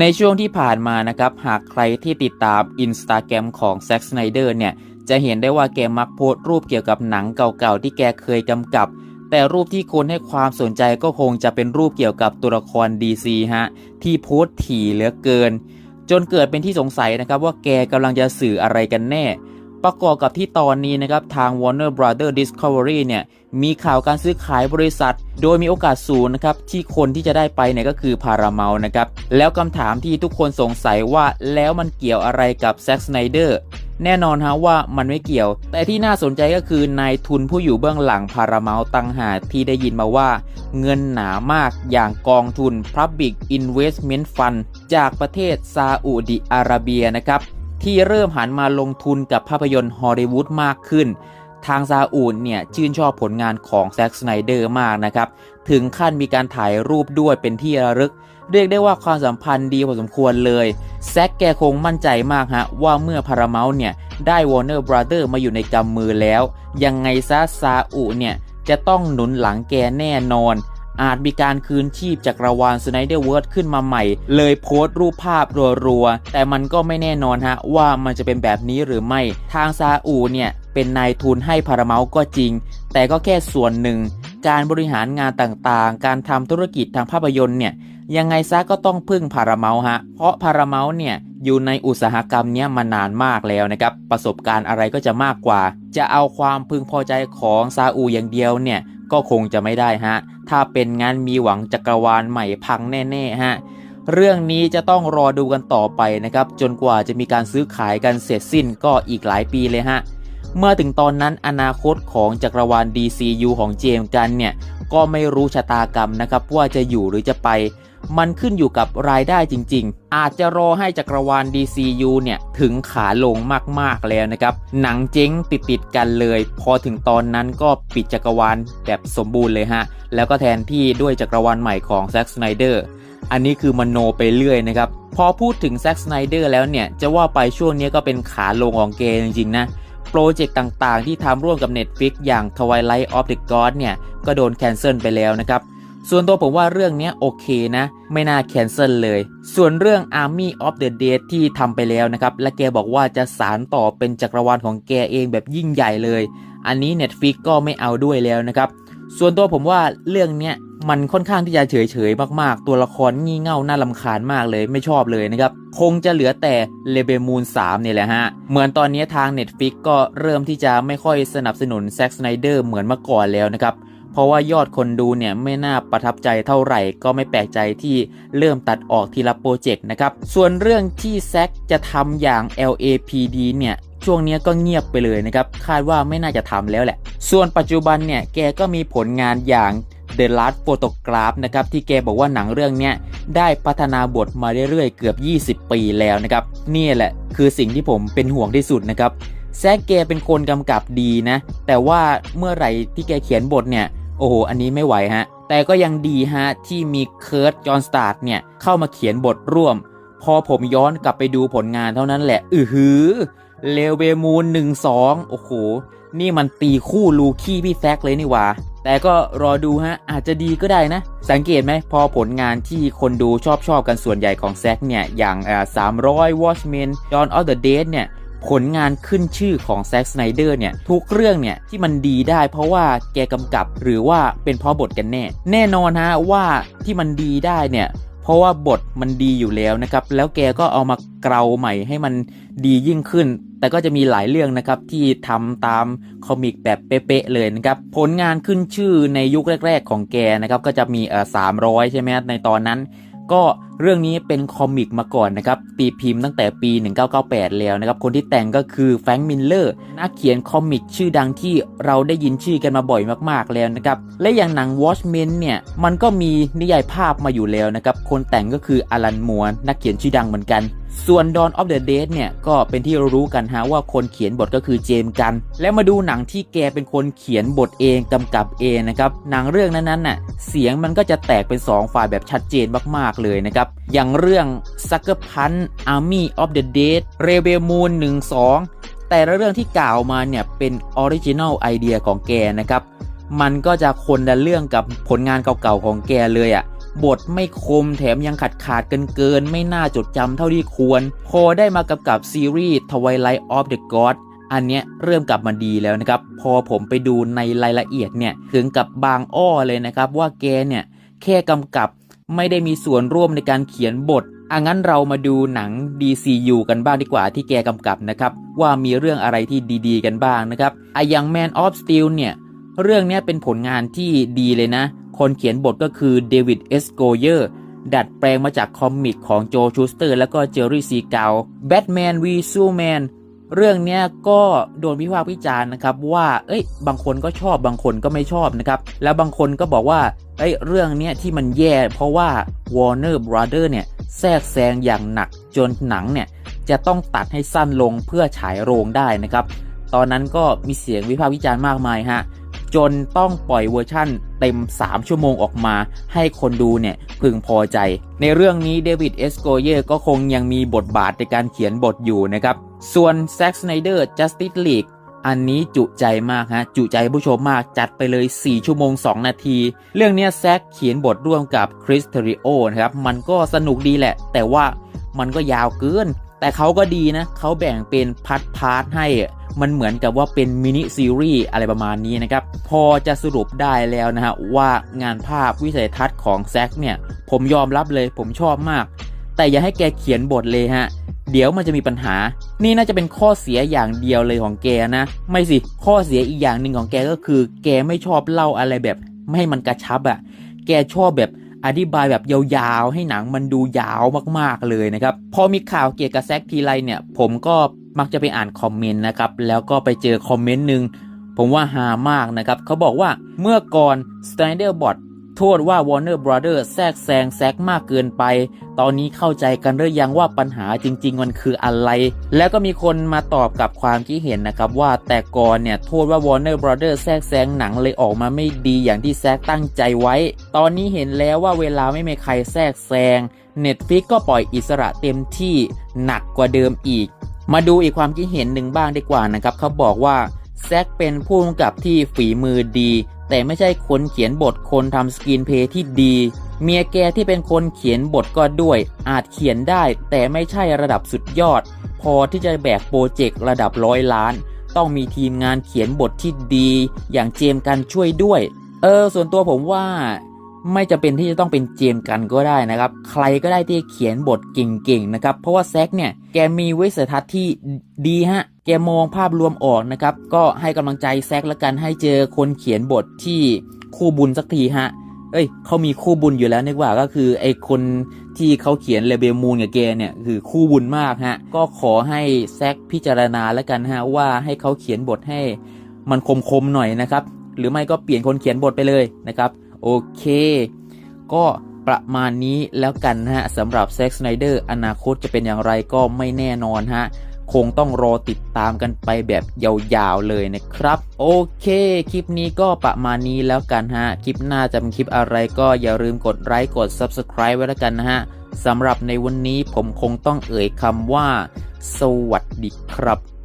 ในช่วงที่ผ่านมานะครับ หากใครที่ติดตามอินสตาแกรมของแซ็กสไนเดอร์เนี่ย จะเห็นได้ว่าแกมักโพสต์รูปเกี่ยวกับหนังเก่าๆ ที่แกเคยกำกับ แต่รูปที่คนให้ความสนใจก็คงจะเป็นรูปเกี่ยวกับตัวละคร DC ฮะ ที่โพสต์ถี่เหลือเกิน จนเกิดเป็นที่สงสัยนะครับว่าแกกำลังจะสื่ออะไรกันแน่ ประกอบกับที่ตอนนี้นะครับทาง Warner Brother Discovery เนี่ยมีข่าวการซื้อขายบริษัท โดยมีโอกาสสูงนะครับที่คนที่จะได้ไปเนี่ยก็คือ Paramount นะครับแล้วคำถามที่ทุกคนสงสัยว่าแล้วมันเกี่ยวอะไรกับ Zack Snyder แน่นอนฮะว่ามันไม่เกี่ยว แต่ที่น่าสนใจก็คือนายทุนผู้อยู่เบื้องหลัง Paramount ตั้งหากที่ได้ยินมาว่า เงินหนามากอย่างกองทุน Public Investment Fund จากประเทศซาอุดิอาระเบียนะครับ ที่เริ่มหันมาลงทุนกับภาพยนตร์ฮอลลีวูดมากขึ้น ทางซาอุดเนี่ยชื่นชอบผลงานของแซ็กสไนเดอร์มากนะครับ ถึงขั้นมีการถ่ายรูปด้วยเป็นที่ระลึก เรียกได้ว่าความสัมพันธ์ดีพอสมควรเลยแซ็กแกคงมั่นใจมากฮะ ว่าเมื่อพาราเมลเนี่ย ได้ Warner Brother มาอยู่ในกำมือแล้ว ยังไงซะซาอุเนี่ย จะต้องหนุนหลังแกแน่นอน อาจมีการคืนชีพจากราวานสไนเดอร์เวิร์ดขึ้นมาใหม่ เลยโพสต์รูปภาพรัวๆ แต่มันก็ไม่แน่นอนฮะว่ามันจะเป็นแบบนี้หรือไม่ ทางซาอุเนี่ยเป็นนายทุนให้พาราเมลก็จริง แต่ก็แค่ส่วนหนึ่ง การบริหารงานต่างๆ การทำธุรกิจทางภาพยนตร์เนี่ยยังไงซะก็ต้องพึ่งพาราเมลฮะ เพราะพาราเมลเนี่ยอยู่ในอุตสาหกรรมนี้มานานมากแล้วนะครับ ประสบการณ์อะไรก็จะมากกว่า จะเอาความพึงพอใจของซาอุอย่างเดียวเนี่ย ก็คงจะไม่ได้ฮะ ถ้าเป็นงานมีหวังจักรวาลใหม่พังแน่ๆฮะ เรื่องนี้จะต้องรอดูกันต่อไปนะครับ จนกว่าจะมีการซื้อขายกันเสร็จสิ้นก็อีกหลายปีเลยฮะ เมื่อถึงตอนนั้นอนาคตของจักรวาล DCU ของเจมส์กันเนี่ย ก็ไม่รู้ชะตากรรมนะครับว่าจะอยู่หรือจะไป มันขึ้นอยู่กับรายได้จริง ๆ อาจจะรอให้จักรวาล DCU เนี่ยถึงขาลงมากๆแล้วนะครับ หนังเจ๊งติดๆกันเลย พอถึงตอนนั้นก็ปิดจักรวาลแบบสมบูรณ์เลยฮะ แล้วก็แทนที่ด้วยจักรวาลใหม่ของแซ็กสไนเดอร์อันนี้คือมโนไปเรื่อยนะครับ พอพูดถึงแซ็กสไนเดอร์แล้วเนี่ยจะว่าไปช่วงนี้ก็เป็นขาลงของเกย์จริงๆนะโปรเจกต์ต่างๆ ที่ทำร่วมกับ Netflix อย่าง Twilight of the God เนี่ย ก็โดนแคนเซิลไปแล้วนะครับ ส่วนตัวผมว่าเรื่องนี้โอเคนะ ไม่น่าแคนเซิลเลย ส่วนเรื่อง Army of the Dead ที่ทำไปแล้วนะครับ และแกบอกว่าจะสารต่อเป็นจักรวาลของแกเองแบบยิ่งใหญ่เลย อันนี้ Netflix ก็ไม่เอาด้วยแล้วนะครับ ส่วนตัวผมว่าเรื่องนี้มันค่อนข้างที่จะเฉยๆมากๆ ตัวละครงี่เง่าน่าลำคาญมากเลยไม่ชอบเลยนะครับ คงจะเหลือแต่เลเบมูน3เนี่ยแหละฮะ เหมือนตอนนี้ทาง Netflix ก็เริ่มที่จะไม่ค่อยสนับสนุนแซ็กสไนเดอร์เหมือนเมื่อก่อนแล้วนะครับ เพราะว่ายอดคนดูเนี่ยไม่น่าประทับใจเท่าไหร่ก็ไม่แปลกใจที่เริ่มตัดออกทีละโปรเจกต์นะครับ ส่วนเรื่องที่แซกจะทำอย่าง LAPD เนี่ยช่วงนี้ก็เงียบไปเลยนะครับ คาดว่าไม่น่าจะทำแล้วแหละ ส่วนปัจจุบันเนี่ยแกก็มีผลงานอย่าง The Last Photograph นะครับที่แกบอกว่าหนังเรื่องนี้ได้พัฒนาบทมาเรื่อยๆ เกือบ 20 ปีแล้วนะครับ นี่แหละคือสิ่งที่ผมเป็นห่วงที่สุดนะครับแซกแกเป็นคนกำกับดีนะ แต่ว่าเมื่อไหร่ที่แกเขียนบทเนี่ย โอ้โห อันนี้ไม่ไหวฮะ แต่ก็ยังดีฮะ ที่มีเคิร์ตจอห์นสตาร์เนี่ย เข้ามาเขียนบทร่วม พอผมย้อนกลับไปดูผลงานเท่านั้นแหละ อือหือเลเวมูนหนึ่งสองโอ้โห นี่มันตีคู่ลูคี้พี่แซกเลยนี่หว่า แต่ก็รอดูฮะ อาจจะดีก็ได้นะ สังเกตไหม พอผลงานที่คนดูชอบชอบกันส่วนใหญ่ของแซกเนี่ย อย่างอ่าสามร้อย Watchmen Dawn of the Dead เนี่ย ผลงานขึ้นชื่อของแซ็กสไนเดอร์เนี่ยทุกเรื่องเนี่ยที่มันดีได้เพราะว่าแกกำกับหรือว่าเป็นเพราะบทกันแน่ แน่นอนฮะว่าที่มันดีได้เนี่ยเพราะว่าบทมันดีอยู่แล้วนะครับแล้วแกก็เอามาเกลาใหม่ให้มันดียิ่งขึ้น แต่ก็จะมีหลายเรื่องนะครับที่ทำตามคอมิกแบบเป๊ะๆเลยนะครับผลงานขึ้นชื่อในยุคแรก ๆ ของแกนะครับก็จะมีเอ่อสามร้อยใช่ไหมในตอนนั้น ก็เรื่องนี้เป็นคอมิกมาก่อนนะครับตีพิมพ์ตั้งแต่ปี 1998 แล้วนะครับ คนที่แต่งก็คือแฟรงค์มิลเลอร์นักเขียนคอมิกชื่อดังที่เราได้ยินชื่อกันมาบ่อยมากๆแล้วนะครับ และอย่างหนัง Watchmen เนี่ยมันก็มีนิยายภาพมาอยู่แล้วนะครับ คนแต่งก็คืออลันมัวนักเขียนชื่อดังเหมือนกัน ส่วน Dawn of the Dead เนี่ย ก็เป็นที่รู้กันฮะว่าคนเขียนบทก็คือเจมส์กัน แล้วมาดูหนังที่แกเป็นคนเขียนบทเองกำกับเองนะครับ หนังเรื่องนั้นๆน่ะเสียงมันก็จะแตกเป็น 2 ฝ่ายแบบชัดเจนมากๆเลยนะครับ อย่างเรื่อง Sucker Punch Army of the Dead Rebel Moon 1 2 แต่ละเรื่องที่กล่าวมาเนี่ยเป็นออริจินัลไอเดียของแกนะครับมันก็จะคนละเรื่องกับผลงานเก่าๆของแกเลยอะ่ะ บทไม่คมแถมยังขาดขาดเกินเกิน ไม่น่าจดจำเท่าที่ควร พอได้มากำกับซีรีส์ Twilight of the God อันเนี้ยเริ่มกลับมาดีแล้วนะครับ พอผมไปดูในรายละเอียดเนี่ยถึงกับบางอ้อเลยนะครับว่าแกเนี่ยแค่กำกับไม่ได้มีส่วนร่วมในการเขียนบทอะงั้นเรามาดูหนัง DCU กันบ้างดีกว่าที่แกกำกับนะครับ ว่ามีเรื่องอะไรที่ดีๆ กันบ้างนะครับอะอย่าง Man of Steel เนี่ย เรื่องเนี้ยเป็นผลงานที่ดีเลยนะ คนเขียนบทก็คือเดวิดเอสโกเยอร์ดัดแปลงมาจากคอมิกของโจชูสเตอร์ แล้วก็เจอร์รี่ซีเกาแบทแมนวีซูแมนเรื่องนี้ก็โดนวิพากษ์วิจารณ์นะครับว่าเอ้ย บางคนก็ชอบบางคนก็ไม่ชอบนะครับ แล้วบางคนก็บอกว่าเอ้ยเรื่องนี้ที่มันแย่เพราะว่า Warner Brother เนี่ยแทรกแซงอย่างหนักจนหนังเนี่ยจะต้องตัดให้สั้นลงเพื่อฉายโรงได้นะครับ ตอนนั้นก็มีเสียงวิพากษ์วิจารณ์มากมายฮะ จนต้องปล่อยเวอร์ชั่นเต็ม 3 ชั่วโมงออกมา ให้คนดูเนี่ยพึงพอใจ ในเรื่องนี้เดวิดเอสโกเยก็คงยังมีบทบาทในการเขียนบทอยู่นะครับ ส่วน Zack Snyder Justice League อันนี้จุใจมากฮะ จุใจผู้ชมมากจัดไปเลย 4 ชั่วโมง 2 นาที เรื่องนี้แซกเขียนบทร่วมกับคริสเทริโอนะครับ มันก็สนุกดีแหละ แต่ว่ามันก็ยาวเกิน แต่เขาก็ดีนะ เขาแบ่งเป็นพาร์ทพาร์ทให้อะ มันเหมือนกับว่าเป็นมินิซีรีส์อะไรประมาณนี้นะครับ พอจะสรุปได้แล้วนะฮะว่างานภาพวิสัยทัศน์ของแซกเนี่ย ผมยอมรับเลยผมชอบมาก แต่อย่าให้แกเขียนบทเลยฮะ เดี๋ยวมันจะมีปัญหา นี่น่าจะเป็นข้อเสียอย่างเดียวเลยของแกนะ ไม่สิข้อเสียอีกอย่างหนึ่งของแกก็คือ แกไม่ชอบเล่าอะไรแบบ ไม่ให้มันกระชับอะ่ะแกชอบแบบอธิบายแบบยาวๆ ให้หนังมันดูยาวมากๆเลยนะครับ พอมีข่าวเกี่ยวกับแซกทีไรเนี่ย ผมก็ มักจะไปอ่านคอมเมนต์นะครับ แล้วก็ไปเจอคอมเมนต์หนึ่งผมว่าฮามากนะครับเขาบอกว่าเมื่อก่อน s t y n d e r b o t โทษว่า Warner Brother แทรกแซงแซกมากเกินไป ตอนนี้เข้าใจกันหรือยังว่าปัญหาจริง ๆ มันคืออะไร แล้วก็มีคนมาตอบกับความคิดเห็นนะครับว่าแต่ก่อนเนี่ยโทษว่า Warner Brother แทรกแซงหนังเลยออกมาไม่ดีอย่างที่แซกตั้งใจไว้ ตอนนี้เห็นแล้วว่าเวลาไม่มีใครแทรกแซง Netflix ก็ปล่อยอิสระเต็มที่หนักกว่าเดิมอีก มาดูอีกความคิดเห็นหนึ่งบ้างดีกว่านะครับเขาบอกว่าแซกเป็นผู้กำกับที่ฝีมือดี แต่ไม่ใช่คนเขียนบทคนทำสกรีนเพย์ที่ดี เมียแกที่เป็นคนเขียนบทก็ด้วย อาจเขียนได้ แต่ไม่ใช่ระดับสุดยอด พอที่จะแบกโปรเจกต์ระดับร้อยล้าน ต้องมีทีมงานเขียนบทที่ดี อย่างเจมกันช่วยด้วย เออ ส่วนตัวผมว่า ไม่จะเป็นที่จะต้องเป็นเจมกันก็ได้นะครับ ใครก็ได้ที่เขียนบทเก่งๆนะครับ เพราะว่าแซกเนี่ย แกมีวิสัยทัศน์ที่ดีฮะ แกมองภาพรวมออกนะครับ ก็ให้กำลังใจแซกละกันให้เจอคนเขียนบทที่คู่บุญสักทีฮะ เอ้ยเขามีคู่บุญอยู่แล้วนึกว่าก็คือไอคนที่เขาเขียนเลเบลมูนกับแกเนี่ยคือคู่บุญมากฮะ ก็ขอให้แซกพิจารณาแล้วกันฮะว่าให้เขาเขียนบทให้มันคมๆหน่อยนะครับ หรือไม่ก็เปลี่ยนคนเขียนบทไปเลยนะครับ โอเค ก็ประมาณนี้แล้วกันฮะสำหรับ Zack Snyder อนาคตจะเป็นอย่างไรก็ไม่แน่นอนฮะ คงต้องรอติดตามกันไปแบบยาวๆเลยนะครับ โอเค คลิปนี้ก็ประมาณนี้แล้วกันฮะ คลิปหน้าจะเป็นคลิปอะไรก็อย่าลืมกดไลค์กด Subscribe ไว้แล้วกันนะฮะสำหรับในวันนี้ผมคงต้องเอ่ยคำว่า สวัสดีครับ